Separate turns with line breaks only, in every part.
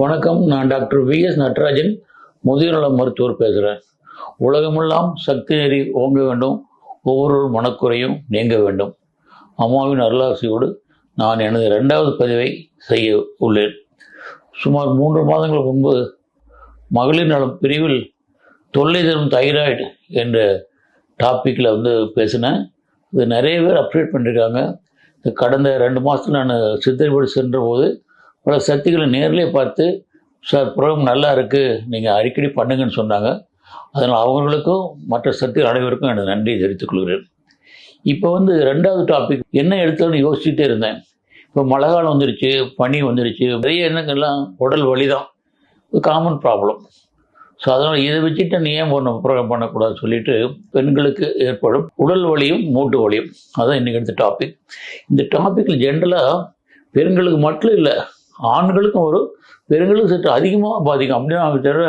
வணக்கம் நான் doctor V S Natarajan முதியோநல மருத்துவர் பேசுகிறேன் உலகமெல்லாம் சக்தி நெறி ஓங்க வேண்டும். ஒவ்வொரு மனக்குறையும் நீங்க வேண்டும். அம்மாவின் அருளாசியோடு நான் எனது ரெண்டாவது பதிவை செய்ய உள்ளேன். சுமார் மூன்று மாதங்களுக்கு முன்பு மகளிர் நலம் பிரிவில் தொல்லை தரும் தைராய்டு என்ற டாப்பிக்கில் வந்து பேசினேன். இது நிறைய பேர் அப்டேட் பண்ணியிருக்காங்க கடந்த ரெண்டு மாதத்தில் நான் சித்திரைப்படி சென்றபோது பல சக்திகளை நேர்லேயே பார்த்து சார் ப்ரோக்ராம் நல்லா இருக்குது நீங்கள் அடிக்கடி பண்ணுங்கன்னு சொன்னாங்க. அதனால் அவங்களுக்கும் மற்ற சக்திகள் அனைவருக்கும் எனது நன்றியை தெரிவித்துக் கொள்கிறேன். இப்போ வந்து ரெண்டாவது டாபிக் என்ன எடுத்தாலும் யோசிச்சுட்டே இருந்தேன். இப்போ மழை காலம் வந்துருச்சு பனி வந்துருச்சு நிறைய எண்ணங்கள்லாம் உடல் வலி தான் காமன் ப்ராப்ளம் ஸோ அதனால் இதை வச்சுட்டு நீ ஏன் ஒன்று ப்ரோக்ராம் பண்ணக்கூடாதுன்னு சொல்லிட்டு பெண்களுக்கு ஏற்படும் உடல் வலியும் மூட்டு வலியும். அதான் இன்றைக்கி எடுத்த டாபிக் இந்த டாப்பிக்கில் ஜென்ரலாக பெண்களுக்கு மட்டும் இல்லை ஆண்களுக்கும் வரும் பெண்களுக்கு சற்று அதிகமாக பாதிக்கும். அப்படின்னா தவிர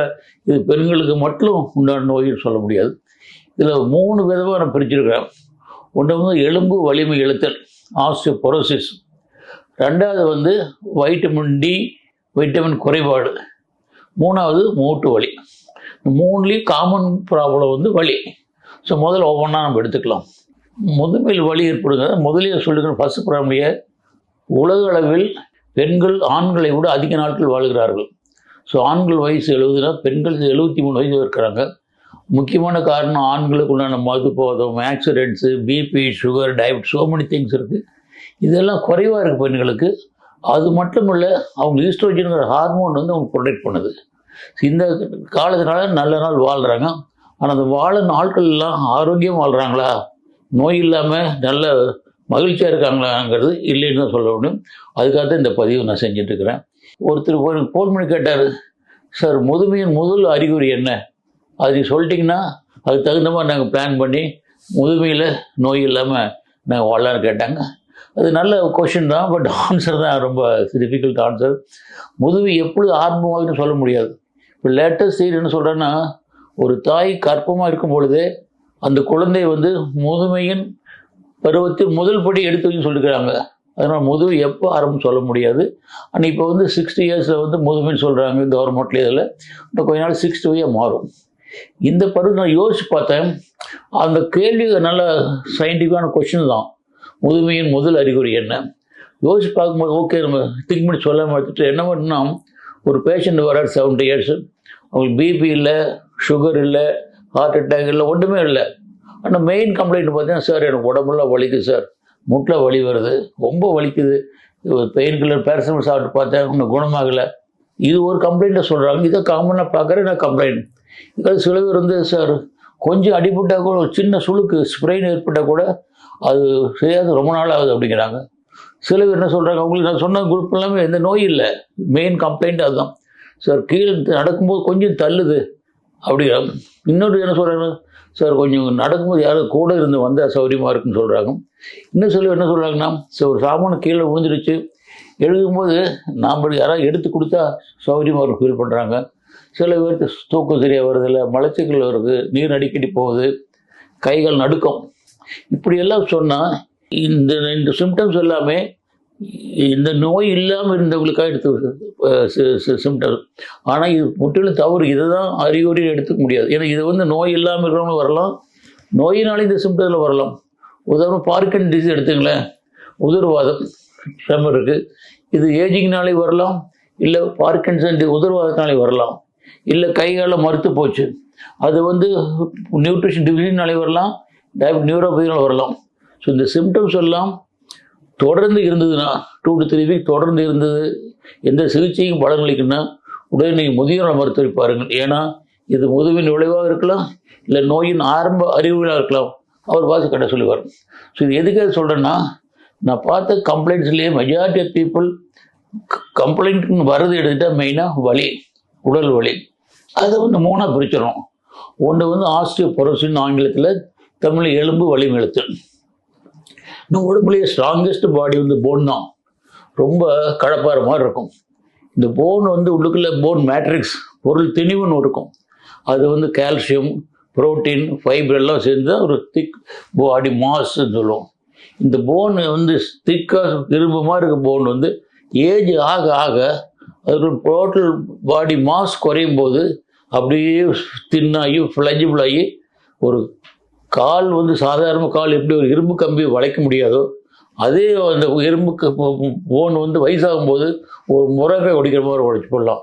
இது பெண்களுக்கு மட்டும் உண்டான நோயின்னு சொல்ல முடியாது. இதில் மூணு விதமாக நான் பிரிச்சிருக்கிறேன். ஒன்று வந்து எலும்பு வலிமை இழுத்தல் ஆஸ்டியோபொரோசிஸ் ரெண்டாவது வந்து வைட்டமின் டி வைட்டமின் குறைபாடு. மூணாவது மூட்டு வலி. மூணுலேயும் காமன் ப்ராப்ளம் வந்து வலி. ஸோ முதல்ல ஒவ்வொன்றா நம்ம எடுத்துக்கலாம். முதுமையில் வலி ஏற்படுங்க முதலில் சொல்லுங்கள் ஃபஸ்ட் ப்ராப்ளம் உலக அளவில் பெண்கள் ஆண்களை விட அதிக நாட்கள் வாழ்கிறார்கள். ஸோ ஆண்கள் வயசு எழுபதுனா பெண்கள் எழுபத்தி மூணு வயசு இருக்கிறாங்க. முக்கியமான காரணம் ஆண்களுக்கு உண்டான மதுபோதம் accidents BP sugar diabetes so many things இருக்குது இதெல்லாம் குறைவாக இருக்குது பெண்களுக்கு. அது மட்டும் இல்லை அவங்க ஈஸ்ட்ரோஜனுங்கிற ஹார்மோன் வந்து அவங்க ப்ரொடெக்ட் பண்ணுது. இந்த காலத்தினால நல்ல நாள் வாழ்கிறாங்க ஆனால் அந்த வாழ நாட்கள் எல்லாம் ஆரோக்கியம் வாழ்கிறாங்களா நோய் இல்லாமல் நல்ல மகிழ்ச்சியாக இருக்காங்களாங்கிறது இல்லைன்னு தான் சொல்ல முடியும். அதுக்காக தான் இந்த பதிவு நான் செஞ்சுட்டு இருக்கிறேன். ஒருத்தர் போய் ஃபோன் பண்ணி கேட்டார் சார் முதுமையின் முதல் அறிகுறி என்ன? அது நீங்கள் சொல்லிட்டிங்கன்னா அதுக்கு தகுந்த மாதிரி நாங்கள் பிளான் பண்ணி முதுமையில் நோய் இல்லாமல் நாங்கள் வாழலான்னு கேட்டாங்க. அது நல்ல கொஷின் தான் பட் ஆன்சர் தான் ரொம்ப டிஃபிகல்ட் ஆன்சர் முதுமை எப்பொழுது ஆரம்பமாகுதுன்னு சொல்ல முடியாது. இப்போ லேட்டஸ்ட் ஸ்டேஜ் என்ன சொல்கிறேன்னா ஒரு தாய் கற்பமாக இருக்கும் பொழுதே அந்த குழந்தை வந்து முதுமையின் பருவத்தில் முதல் படி எடுத்து வைன்னு சொல்லியிருக்கிறாங்க அதனால் முதுமை எப்போ ஆரம்பம் சொல்ல முடியாது. ஆனால் இப்போ வந்து சிக்ஸ்டி இயர்ஸில் வந்து முதுமைன்னு சொல்கிறாங்க கவர்மெண்ட்ல இதில். இன்னும் கொஞ்ச நாள் சிக்ஸ்டி மாறும். இந்த பருவம் நான் யோசிச்சு பார்த்தேன். அந்த கேள்வி நல்ல சயின்டிஃபிக்கான கொஷின் தான். முதுமையின் முதல் அறிகுறி என்ன? யோசிச்சு பார்க்கும்போது ஓகே நம்ம திங்க் பண்ணி சொல்ல மாட்டுட்டு என்ன பண்ணா ஒரு பேஷண்ட் வரார் செவன்ட்டி இயர்ஸ் அவங்களுக்கு பிபி இல்லை சுகர் இல்லை ஹார்ட் அட்டாக் இல்லை ஒன்றுமே இல்லை. ஆனால் மெயின் கம்ப்ளைண்ட் பார்த்தீங்கன்னா சார் எனக்கு உடம்புலாம் வலிக்குது சார் முட்டில் வலி வருது. ரொம்ப வலிக்குது. பெயின் கில்லர் பேரசமல் சாப்பிட்டு பார்த்தேன். இன்னும் குணமாகலை. இது ஒரு கம்ப்ளைண்ட்டை சொல்கிறாங்க இதை காமனாக பார்க்குறேன் நான் கம்ப்ளைண்ட் இதாவது சில பேர் வந்து சார் கொஞ்சம் அடிபட்டால் கூட ஒரு சின்ன சுளுக்கு ஸ்ப்ரெயின் ஏற்பட்டால் கூட அது செய்யாது. ரொம்ப நாள் ஆகுது அப்படிங்கிறாங்க. சில பேர் என்ன சொல்கிறாங்க அவங்களுக்கு நான் சொன்ன குரூப் எல்லாமே எந்த நோய் இல்லை. மெயின் கம்ப்ளைண்ட் அதுதான். சார் கீழே நடக்கும்போது கொஞ்சம் தள்ளுது. அப்படிங்கிறாங்க இன்னொரு என்ன சொல்கிறாங்க சார் கொஞ்சம் நடக்கும்போது யாரும் கூட இருந்து வந்தால் சௌகரியமாக இருக்குன்னு சொல்கிறாங்க இன்னும் சில பேர் என்ன சொல்கிறாங்கன்னா சார் ஒரு சாமான கீழே விழுந்துருச்சு எழுதும்போது நாம் யாராவது எடுத்து கொடுத்தா சௌகரியமாக இருக்கும் ஃபீல் பண்ணுறாங்க சில பேருக்கு தூக்கம் சரியாக வருதில்ல மலச்சிக்கல் வருது நீர் அடிக்கடி போகுது கைகள் நடுக்கம். இப்படியெல்லாம் சொன்னால் இந்த இந்த சிம்டம்ஸ் எல்லாமே இந்த நோய் இல்லாமல் இருந்தவங்களுக்காக எடுத்து சிம்டம் ஆனால் இது முற்றிலும் தவறு. இதை தான் அறிகுறியில் எடுத்துக்க முடியாது. ஏன்னா இது வந்து நோய் இல்லாமல் இருக்கிறவங்க வரலாம். நோயினால இந்த சிம்டத்தில் வரலாம். உதாரணம் பார்க்கன் டிசீஸ் எடுத்துங்களேன். உதிர்வாதம் ட்ரெமர் இருக்குது இது ஏஜிங்னாலே வரலாம். இல்லை பார்க்கின்சன் உதிர்வாதத்தினாலே வரலாம். இல்லை கை மறுத்து போச்சு. அது வந்து நியூட்ரிஷன் டிவிஷன்னாலே வரலாம். டயபெட் நியூரோபதினால வரலாம். ஸோ இந்த சிம்டம்ஸ் எல்லாம் தொடர்ந்து இருந்ததுன்னா டூ டு த்ரீ வீக் தொடர்ந்து இருந்தது. எந்த சிகிச்சையும் பலனளிக்குன்னா உடனே நீங்கள் முதியோர் மருத்துவரை பாருங்கள். ஏன்னா இது முதுவின் விளைவாக இருக்கலாம் இல்லை நோயின் ஆரம்ப அறிகுறியாக இருக்கலாம். அவர் பார்த்து கட்ட சொல்லுவார். ஸோ இது எதுக்காக சொல்கிறேன்னா நான் பார்த்த கம்ப்ளைண்ட்ஸ்லேயே மெஜாரிட்டி ஆஃப் பீப்புள் கம்ப்ளைண்ட்னு வர்றது எடுத்துட்டால் மெயினாக வலி உடல் வலி. அதை வந்து மூணாக பிரிச்சிடணும் ஒன்று வந்து ஆஸ்டியோபொரோசின் ஆங்கிலத்தில் தமிழ் எலும்பு வலிமெழுத்தல் நம்ம உடம்புலேயே ஸ்ட்ராங்கஸ்ட் பாடி வந்து போன் தான். ரொம்ப கடப்பாற மாதிரி இருக்கும். இந்த போன் வந்து உள்ளுக்குள்ள போன் மேட்ரிக்ஸ் பொருள் திணிவுன்னு இருக்கும். அது வந்து கால்சியம் புரோட்டீன் ஃபைபர் எல்லாம் சேர்ந்து தான் ஒரு திக் பாடி மாஸ்ன்னு சொல்லுவோம். இந்த போன் வந்து திக்காக இரும்பு மாதிரி இருக்க போன் வந்து ஏஜ் ஆக ஆக அது டோட்டல் பாடி மாஸ் குறையும் போது அப்படியே தின்னாகி ஃப்ளெஜிபிள் ஆகி ஒரு கால் வந்து சாதாரண கால் எப்படி ஒரு இரும்பு கம்பி வளைக்க முடியாதோ அதே அந்த இரும்புக்கு போன் வந்து வயசாகும் போது ஒரு முறகை ஒடிக்கிற மாதிரி உடைச்சு போடலாம்.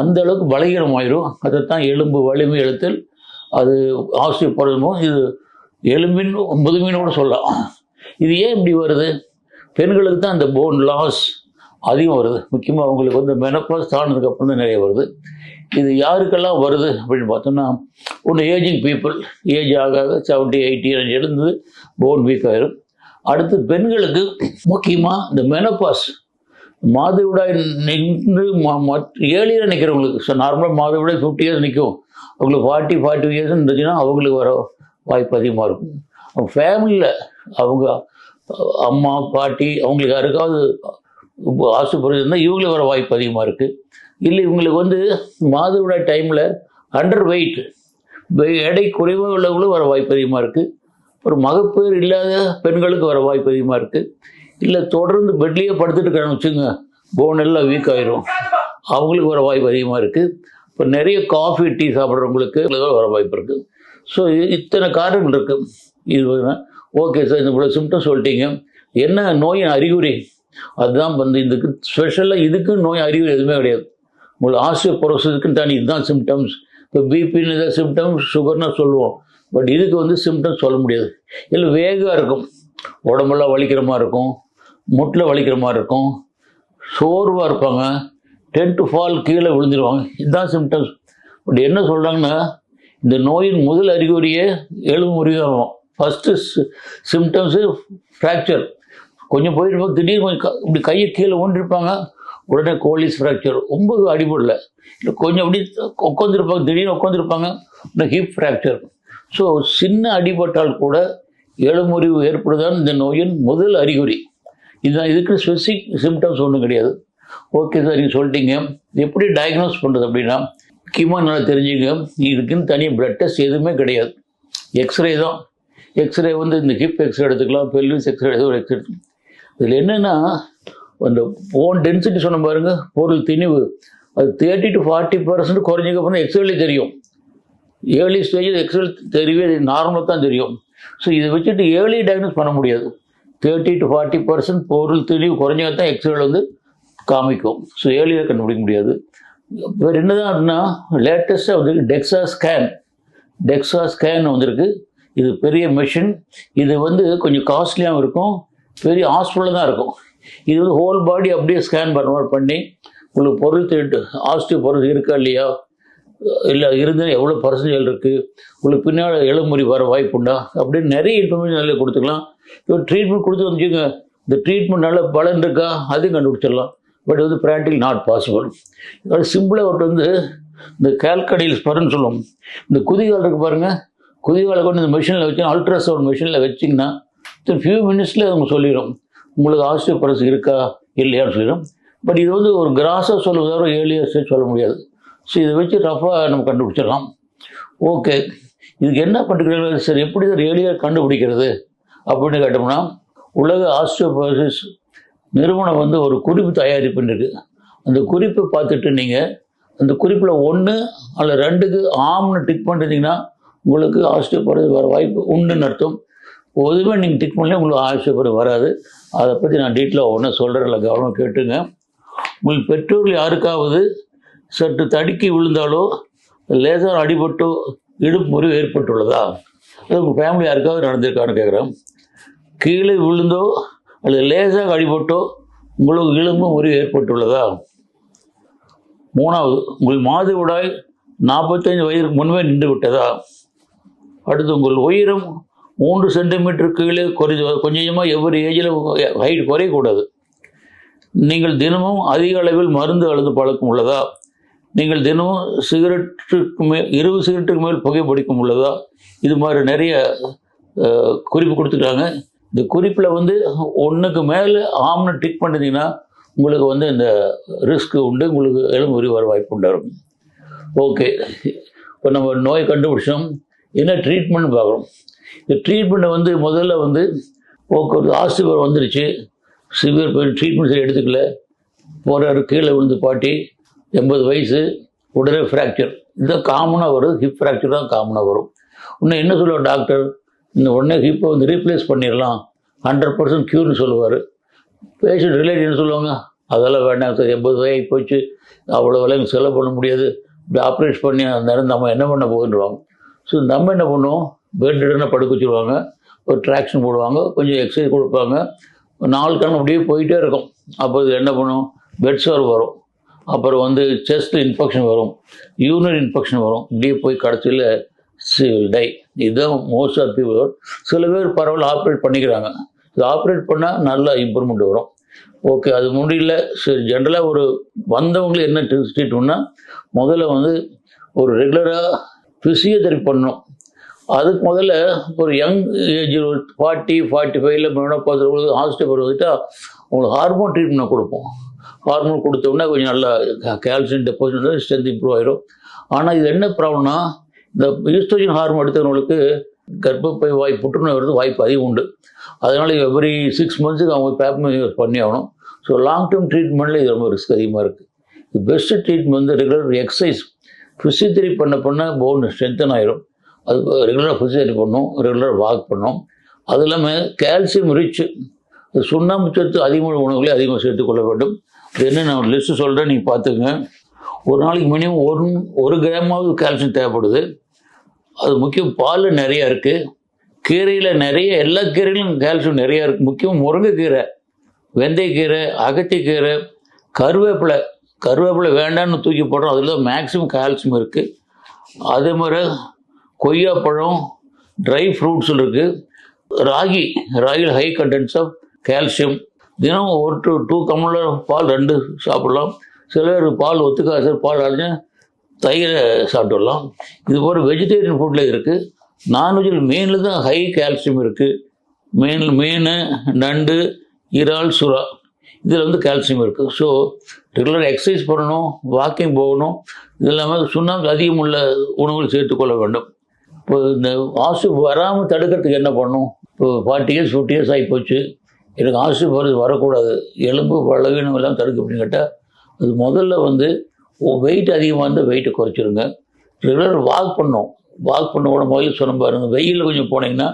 அந்த அளவுக்கு பலகீனமாயிரும் அதைத்தான் எலும்பு வலிமை எழுத்தில் அது ஆசிரியப்படுமோ இது எலும்பின் முதுமைன்னு கூட சொல்லலாம். இது ஏன் இப்படி வருது? பெண்களுக்கு தான் அந்த போன் லாஸ் அதிகம் வருது. முக்கியமாக அவங்களுக்கு வந்து மெனப்பாஸ் தாண்டினதுக்கு அப்புறம் தான் நிறைய வருது. இது யாருக்கெல்லாம் வருது அப்படின்னு பார்த்தோம்னா ஒன்று ஏஜிங் பீப்புள் ஏஜ் ஆக ஆக செவன்ட்டி எயிட்டி எழுந்து போன் வீக் ஆயிரும். அடுத்து பெண்களுக்கு முக்கியமாக இந்த மெனப்பாஸ் மாதவிடாய் நின்று ஏழியில் நிற்கிறவங்களுக்கு ஸோ நார்மலாக மாதவிடாய் ஃபிஃப்டி இயர்ஸ் நிற்கும் அவங்களுக்கு ஃபார்ட்டி ஃபார்ட்டி இயர்ஸ் இருந்துச்சுன்னா அவங்களுக்கு வர வாய்ப்பு அதிகமாக இருக்கும். அவங்க ஃபேமிலியில் அவங்க அம்மா பாட்டி அவங்களுக்கு யாருக்காவது ஆசைப்படுறது இருந்தால் இவங்களுக்கு வர வாய்ப்பு அதிகமாக இருக்குது இல்லை இவங்களுக்கு வந்து மாதவிடாய் டைமில் அண்டர் வெயிட் எடை குறைவாக உள்ளவங்களும் வர வாய்ப்பு அதிகமாக இருக்குது ஒரு மகப்பேறு இல்லாத பெண்களுக்கு வர வாய்ப்பு அதிகமாக இருக்குது இல்லை தொடர்ந்து பெட்லேயே படுத்துட்டு இருக்கான்னு வச்சுங்க போன் எல்லாம் வீக் ஆயிரும். அவங்களுக்கு வர வாய்ப்பு அதிகமாக இருக்குது இப்போ நிறைய காஃபி டீ சாப்பிட்றவங்களுக்கு வர வாய்ப்பு இருக்குது ஸோ இத்தனை காரணங்கள் இருக்குது இது ஓகே சார் இந்த இவ்வளோ சிம்டம் சொல்லிட்டீங்க. என்ன நோயின் அறிகுறி? அதுதான் வந்து இதுக்கு ஸ்பெஷலாக இதுக்கு நோய் அறிகுறி எதுவுமே கிடையாது. உங்களுக்கு புரசதுக்கு தனி இதுதான் சிம்டம்ஸ் இப்போ பிபின்னு தான் சிம்டம்ஸ் சுகர்னா சொல்லுவோம். பட் இதுக்கு வந்து சிம்டம்ஸ் சொல்ல முடியாது. இல்லை வேகமாக இருக்கும். உடம்பெல்லாம் வலிக்கிற மாதிரி இருக்கும். முட்டில் வலிக்கிற மாதிரி இருக்கும். சோர்வாக இருப்பாங்க. டென்ட் ஃபால் கீழே விழுந்துருவாங்க. இதுதான் சிம்டம்ஸ் பட் என்ன சொல்கிறாங்கன்னா இந்த நோயின் முதல் அறிகுறியே எலும்பு முறிவாகும் ஃபஸ்ட்டு சிம்டம்ஸு ஃப்ராக்சர் கொஞ்சம் போயிருப்பாங்க திடீர்னு கொஞ்சம் இப்படி கையை கீழே ஊன்றிருப்பாங்க. உடனே கோலிஸ் ஃப்ராக்சர் ரொம்ப அடிபடல. இல்லை கொஞ்சம் அப்படி உட்காந்துருப்பாங்க திடீர்னு உட்காந்துருப்பாங்க இந்த ஹிப் ஃப்ராக்சர் ஸோ சின்ன அடிபட்டால் கூட எழுமுறிவு ஏற்படுதான் இந்த நோயின் முதல் அறிகுறி. இதுதான் இதுக்கு ஸ்பெசிஃபிக் சிம்டம்ஸ் ஒன்றும் கிடையாது. ஓகே சார் நீங்கள் சொல்லிட்டீங்க. எப்படி டயக்னோஸ் பண்ணுறது அப்படின்னா முக்கியமாக நல்லா தெரிஞ்சுங்க இதுக்குன்னு தனி பிளட் டெஸ்ட் எதுவுமே கிடையாது. எக்ஸ்ரே தான். எக்ஸ்ரே வந்து இந்த ஹிப் எக்ஸ்ரே எடுத்துக்கலாம் பெல்விஸ் எக்ஸ்ரே எடுத்து ஒரு எக்ஸ்ரே இதில் என்னென்னா அந்த போன் டென்சிட்டி சொன்ன பாருங்க பொருள் திணிவு. அது தேர்ட்டி டு ஃபார்ட்டி பர்சன்ட் குறைஞ்சதுக்கு அப்புறம் எக்ஸ்ரேலே தெரியும். ஏர்லி ஸ்டேஜில் எக்ஸ்ரேல் தெரியவே நார்மலாக தான் தெரியும். ஸோ இதை வச்சுட்டு ஏர்லி டயக்னோஸ் பண்ண முடியாது. தேர்ட்டி டு ஃபார்ட்டி பர்சன்ட் பொருள் தெளிவு குறைஞ்சா தான் எக்ஸ்ரேல வந்து காமிக்கும். ஸோ ஏர்லியாக கண்டுபிடிக்க முடியாது. வேறு என்னதான் அப்படின்னா லேட்டஸ்ட்டாக வந்து டெக்ஸா ஸ்கேன் டெக்ஸா ஸ்கேன் வந்திருக்கு. இது பெரிய மிஷின் இது வந்து கொஞ்சம் காஸ்ட்லியாகவும் இருக்கும். பெரிய ஹாஸ்பிட்டலில் தான் இருக்கும். இது வந்து ஹோல் பாடி அப்படியே ஸ்கேன் பண்ண பண்ணி உங்களுக்கு பொருள் திருட்டு ஆஸ்டியோ பொருள் இருக்கா இல்லையா? இல்லை இருந்தால் எவ்வளோ பர்சன்டேஜ் இருக்குது உங்களுக்கு பின்னால் எலும்புரி வர வாய்ப்பு உண்டா? அப்படின்னு நிறைய இன்ஃபர்மேஷன் நல்லா கொடுத்துக்கலாம். இப்போ ட்ரீட்மெண்ட் கொடுத்து வந்துச்சுங்க இந்த ட்ரீட்மெண்ட் நல்ல பலன் இருக்கா? அதையும் கண்டுபிடிச்சிடலாம். பட் வந்து ப்ராக்டிகல் நாட் பாசிபிள் அது சிம்பிளாக ஒரு வந்து இந்த கேல்கடையில் ஸ்பரன்னு சொல்லுவோம். இந்த குதிகால் இருக்குது பாருங்கள் குதிகாலை கொண்டு இந்த மிஷினில் வச்சு அல்ட்ராசவுண்ட் மிஷினில் வச்சிங்கன்னா ஃபியூ மினிட்ஸில் அவங்க சொல்லிடும். உங்களுக்கு ஆஸ்டியோபரஸ் இருக்கா? இல்லையான்னு சொல்லிடும். பட் இது வந்து ஒரு கிராஸாக சொல்லுவதை தவிர ஏழியர்ஸே சொல்ல முடியாது. ஸோ இதை வச்சு ரஃபாக நம்ம கண்டுபிடிச்சிடலாம். ஓகே இதுக்கு என்ன பண்ணுறது சார் எப்படி சார் ஏழியர் கண்டுபிடிக்கிறது அப்படின்னு கேட்டோம்னா உலக ஆஸ்டியோபரோசிஸ் நிறுவனம் வந்து ஒரு குறிப்பு தயாரிப்புன்னு இருக்குது அந்த குறிப்பை பார்த்துட்டு நீங்கள் அந்த குறிப்பில் ஒன்று அல்ல ரெண்டுக்கு ஆம்னு டிக் பண்ணிருந்தீங்கன்னா உங்களுக்கு ஆஸ்டியோபரோசிஸ் வர வாய்ப்பு உண்டுன்னு அர்த்தம். பொதுவாக நீங்கள் டிக் பண்ணல உங்களுக்கு ஆஸ்டியோபரோசிஸ் வராது. அதை பற்றி நான் டீட்டெயிலாக ஒன்றும் சொல்கிறேன் இல்லை கவனம் கேட்டுங்க. உங்கள் பெற்றோர்கள் யாருக்காவது சற்று தடுக்கி விழுந்தாலோ லேசாக அடிபட்டோ இடுப்பு முறிவு ஏற்பட்டுள்ளதா? அது உங்கள் ஃபேமிலி யாருக்காவது நடந்திருக்கான்னு கேட்குறேன் கீழே விழுந்தோ அல்லது லேசாக அடிபட்டோ உங்களுக்கு இழும்பு முறிவு ஏற்பட்டுள்ளதா? மூணாவது உங்கள் மாதவிடாய் நாற்பத்தஞ்சு வயதுக்கு முன்பே நின்று விட்டதா? அடுத்து உங்கள் உயரம் மூன்று சென்டிமீட்டர் கீழே குறை கொஞ்சம் கொஞ்சமாக எவ்வொரு ஏஜில் ஹைட் குறையக்கூடாது. நீங்கள் தினமும் அதிக அளவில் மருந்து அல்லது பழக்கம் உள்ளதா? நீங்கள் தினமும் சிகரெட்டுக்கு மேல் இருபது சிகரெட்டுக்கு மேல் புகைப்பிடிக்கும் உள்ளதா? இது மாதிரி நிறைய குறிப்பு கொடுத்துருக்காங்க இந்த குறிப்பில் வந்து ஒன்றுக்கு மேலே ஆம்னு டிக் பண்ணிட்டீங்கன்னா உங்களுக்கு வந்து இந்த ரிஸ்க் உண்டு. உங்களுக்கு எலும்புரி வர வாய்ப்பு உண்டாகும். ஓகே இப்போ நம்ம நோய் கண்டுபிடிச்சோம். என்ன ட்ரீட்மெண்ட் பார்க்குறோம். இந்த ட்ரீட்மெண்ட்டை வந்து முதல்ல வந்து போக்குவரத்து ஆஸ்திபர் வந்துருச்சு. சிவியர் போய் ட்ரீட்மெண்ட் சரி எடுத்துக்கல. போகிறாரு கீழே விழுந்து பாட்டி. எண்பது வயசு உடனே ஃப்ராக்சர் இதுதான் காமனாக வருது ஹிப் ஃப்ராக்சர் தான் காமனாக வரும். இன்னும் என்ன சொல்லுவார் டாக்டர் இந்த உடனே ஹிப்பை வந்து ரீப்ளேஸ் பண்ணிடலாம். ஹண்ட்ரட் பர்சன்ட் க்யூர்னு சொல்லுவார். பேஷண்ட் ரிலேட்டிவ் என்ன சொல்லுவாங்க? அதெல்லாம் வேண்டாம் சார். எண்பது வயசு போச்சு. அவ்வளோ விலையும் செலவு பண்ண முடியாது. இப்படி ஆப்ரேட் பண்ணி அந்த நேரம் நம்ம என்ன பண்ண போகுதுன்றவாங்க ஸோ நம்ம என்ன பண்ணுவோம்? பெட் படுக்க வச்சுருவாங்க. ஒரு ட்ராக்ஷன் போடுவாங்க. கொஞ்சம் எக்ஸசைஸ் கொடுப்பாங்க. நாலு கணக்கு அப்படியே போயிட்டே இருக்கும். அப்போ இது என்ன பண்ணும்? பெட் சோர் வரும். அப்புறம் வந்து செஸ்ட் இன்ஃபெக்ஷன் வரும். யூரின் இன்ஃபெக்ஷன் வரும். இப்படியே போய் கடைசியில் டை இதுதான் மோஸ்ட் ஆஃப் பீப்புள் சில பேர் பரவாயில்ல ஆப்ரேட் பண்ணிக்கிறாங்க. இது ஆப்ரேட் பண்ணால் நல்லா இம்ப்ரூவ்மெண்ட் வரும். ஓகே அது முடியல சரி ஜென்ரலாக ஒரு வந்தவங்களுக்கு என்ன ட்ரீட்மெண்ட்னா முதல்ல வந்து ஒரு ரெகுலராக ஃபிசியோதெரப்பி பண்ணணும். அதுக்கு முதல்ல ஒரு யங் ஏஜ் ஒரு ஃபார்ட்டி ஃபார்ட்டி ஃபைவ்ல மெனோபாஸ் ஹாஸ்டல் வந்துட்டா உங்களுக்கு ஹார்மோன் ட்ரீட்மெண்ட் கொடுப்போம். ஹார்மோன் கொடுத்தோம்னா கொஞ்சம் நல்லா கால்சியம் டெபாசிட் ஸ்ட்ரென்த் இம்ப்ரூவ் ஆயிரும். ஆனால் இது என்ன ப்ராப்ளம்னா இந்த ஈஸ்ட்ரோஜன் ஹார்மோன் எடுத்தவங்களுக்கு கர்ப்பப்பை வாய் புற்றுநோய் வருது வாய்ப்பு அதிகம் உண்டு. அதனால் எவ்ரி சிக்ஸ் மந்த்ஸுக்கு அவங்க பேப்மே யூஸ் பண்ணி ஆகணும். ஸோ லாங் டேர்ம் ட்ரீட்மெண்ட்டில் இது ரொம்ப ரிஸ்க் அதிகமாக இருக்குது பெஸ்ட்டு ட்ரீட்மெண்ட் வந்து ரெகுலர் எக்ஸசைஸ் ஃபிசியோதெரப்பி பண்ண பண்ண போன் ஸ்ட்ரென்த்தன் ஆயிரும். அது ரெகுலராக ஃபிசியோதெரப்பி பண்ணும் ரெகுலராக வாக் பண்ணும். அது இல்லாமல் கால்சியம் ரிச் சுண்ணாம்பு சத்து அதிகமான உணவுகளை அதிகமாக சேர்த்துக்கொள்ள வேண்டும். இது என்ன நான் லிஸ்ட்டு சொல்கிறேன் நீங்கள் பார்த்துக்கங்க. ஒரு நாளைக்கு மினிமம் ஒரு ஒரு கிராமாவது கால்சியம் தேவைப்படுது. அது முக்கியம் பால் நிறையா இருக்குது கீரையில் நிறைய எல்லா கீரையிலும் கால்சியம் நிறையா இருக்குது முக்கியம் முருங்கைக்கீரை வெந்தயக்கீரை அகத்திக்கீரை கருவேப்பிலை. கருவேப்பிலை வேண்டாம்னு தூக்கி போடுறோம் அதில் மேக்ஸிமம் கால்சியம் இருக்குது அதே மாதிரி கொய்யாப்பழம் ட்ரை ஃப்ரூட்ஸ் இருக்குது ராகி ராகியில் ஹை கண்டென்ட்ஸ் ஆஃப் கால்சியம் தினம் ஒரு டூ டூ கம்ளர் பால் ரெண்டு சாப்பிடலாம். சில பேர் பால் ஒத்துக்காது சார் பால் அரைஞ்சா தயிரை சாப்பிட்டுடலாம். இது போல் வெஜிடேரியன் ஃபுட்டில் இருக்குது நான்வெஜ்ஜில் மீனில் தான் ஹை கால்சியம் இருக்குது மீன் மீன் நண்டு இறால் சுறா. இதில் வந்து கால்சியம் இருக்குது ஸோ ரெகுலர் எக்ஸசைஸ் பண்ணணும் வாக்கிங் போகணும். இது இல்லாமல் சுண்ணாம்பு அதிகம் உள்ள உணவுகள் சேர்த்துக்கொள்ள வேண்டும். இப்போ இந்த ஆசு வராமல் தடுக்கிறதுக்கு என்ன பண்ணணும் இப்போ ஃபார்ட்டி இயர்ஸ் ஃபிஃப்டி இயர்ஸ் ஆகி போச்சு எனக்கு ஆசு வருது வரக்கூடாது. எலும்பு பலவீனம் எல்லாம் தடுக்க அப்படின்னு கேட்டால் அது முதல்ல வந்து வெயிட் அதிகமாக இருந்தால் வெயிட்டை குறைச்சிருங்க. ரெகுலர் வாக் பண்ணோம். வாக் பண்ண கூட முதல்ல சொன்ன பாருங்கள் வெயிலில் கொஞ்சம் போனீங்கன்னா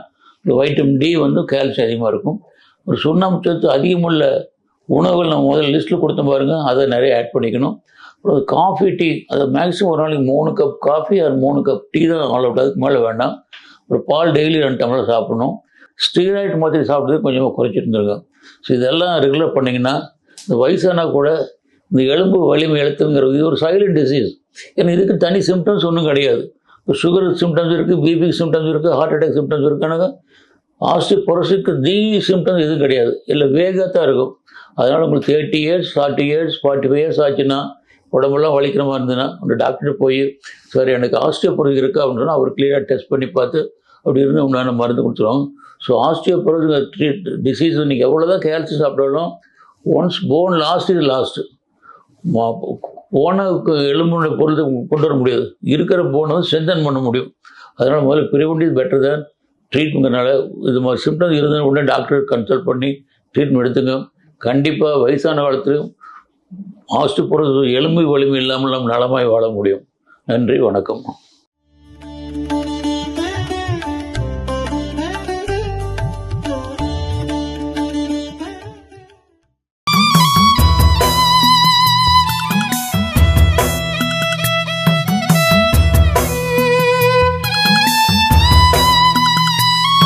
இந்த வைட்டமின் டி வந்து கால்சியம் அதிகமாக இருக்கும். ஒரு சுண்ணாம்பு சத்து அதிகமுள்ள உணவுகள் நம்ம முதல்ல லிஸ்ட்டில் கொடுத்த பாருங்கள் அதை நிறைய ஆட் பண்ணிக்கணும். அப்புறம் காஃபி டீ அதை மேக்ஸிமம் ஒரு நாளைக்கு மூணு கப் காஃபி அது மூணு கப் டீ தான் அவ்வளோ அதுக்கு மேலே வேண்டாம். ஒரு பால் டெய்லி ரெண்டு டம்ளர் சாப்பிடணும். ஸ்டீராய்டு மாதிரி சாப்பிட்றது கொஞ்சமாக குறைச்சிட்டு ஸோ இதெல்லாம் ரெகுலர் பண்ணிங்கன்னா இந்த வயசானா கூட இந்த எலும்பு வலிமை எழுத்துங்கிறது இது ஒரு சைலண்ட் டிசீஸ் ஏன்னா இதுக்கு தனி சிம்டம்ஸ் ஒன்றும் கிடையாது. இப்போ சுகர் சிம்டம்ஸ் இருக்குது பிபி சிம்டம்ஸ் இருக்குது ஹார்ட் அட்டாக் சிம்டம்ஸ் இருக்குனாங்க ஆஸ்டியோபொரோசிஸ்க்கு தி சிம்டம்ஸ் எதுவும் கிடையாது. இல்லை வேகத்தான் தான் இருக்கும். அதனால் உங்களுக்கு thirty years forty years forty five years ஆச்சுன்னா உடம்பெல்லாம் வலிக்கிற மாதிரி இருந்ததுன்னா அந்த டாக்டர் போய் சார் எனக்கு ஆஸ்டியோபொரோஸ் இருக்கா? அப்படின்னு சொன்னால் அவர் கிளியராக டெஸ்ட் பண்ணி பார்த்து அப்படி இருந்து உண்டான மருந்து கொடுத்துருவாங்க. ஸோ ஆஸ்டியோபொரோஸ் ட்ரீட் டிசீஸ் நீங்கள் எவ்வளோ தான் கேல்சி சாப்பிட்டாலும் ஒன்ஸ் போன் லாஸ்ட் இது லாஸ்ட்டு போன எலும்புடைய பொருளை கொண்டு வர முடியாது. இருக்கிற போனை வந்து ஸ்ட்ரென்தன் பண்ண முடியும். அதனால் முதல்ல ப்ரிவென்ட் இஸ் பெட்டர் தான் ட்ரீட்மெண்ட்னால இது மாதிரி சிம்டம்ஸ் இருந்தால் உடனே டாக்டர் கன்சல்ட் பண்ணி ட்ரீட்மெண்ட் எடுத்துங்க. கண்டிப்பாக வயசான காலத்துலையும் ஆஸ்டியோபொரோஸ் எலும்பு வலிமை இல்லாமல் நாம் நலமாய் வாழ முடியும். நன்றி வணக்கம்.